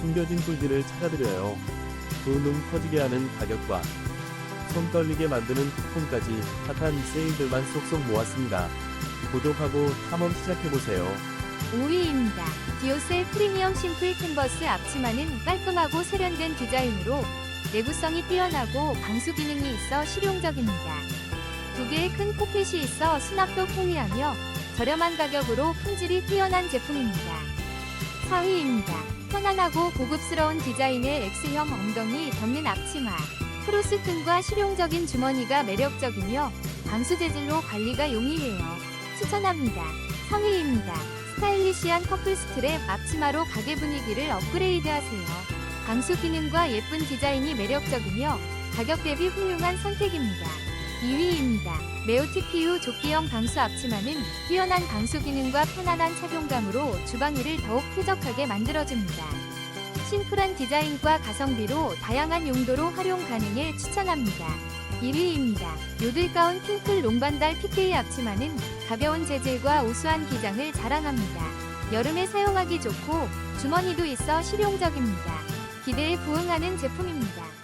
숨겨진 꿀들을 찾아드려요. 두눈 커지게 하는 가격과 손 떨리게 만드는 쿠폰까지 핫한 세일들만 쏙쏙 모았습니다. 구독하고 탐험 시작해보세요. 5위입니다. 디오셀 프리미엄 심플 캔버스 앞치마는 깔끔하고 세련된 디자인으로 내구성이 뛰어나고 방수 기능이 있어 실용적입니다. 두 개의 큰 포켓이 있어 수납도 편리하며 저렴한 가격으로 품질이 뛰어난 제품입니다. 4위입니다. 편안하고 고급스러운 디자인의 X형 엉덩이 덮는 앞치마. 크로스끈과 실용적인 주머니가 매력적이며 방수 재질로 관리가 용이해요. 추천합니다. 3위입니다. 스타일리시한 커플 스트랩 앞치마로 가게 분위기를 업그레이드 하세요. 방수 기능과 예쁜 디자인이 매력적이며 가격 대비 훌륭한 선택입니다. 2위입니다. 매우 TPU 조끼형 방수 앞치마는 뛰어난 방수 기능과 편안한 착용감으로 주방일을 더욱 쾌적하게 만들어줍니다. 심플한 디자인과 가성비로 다양한 용도로 활용 가능해 추천합니다. 1위입니다. 요들가운 핑클 롱반달 PK 앞치마는 가벼운 재질과 우수한 기장을 자랑합니다. 여름에 사용하기 좋고 주머니도 있어 실용적입니다. 기대에 부응하는 제품입니다.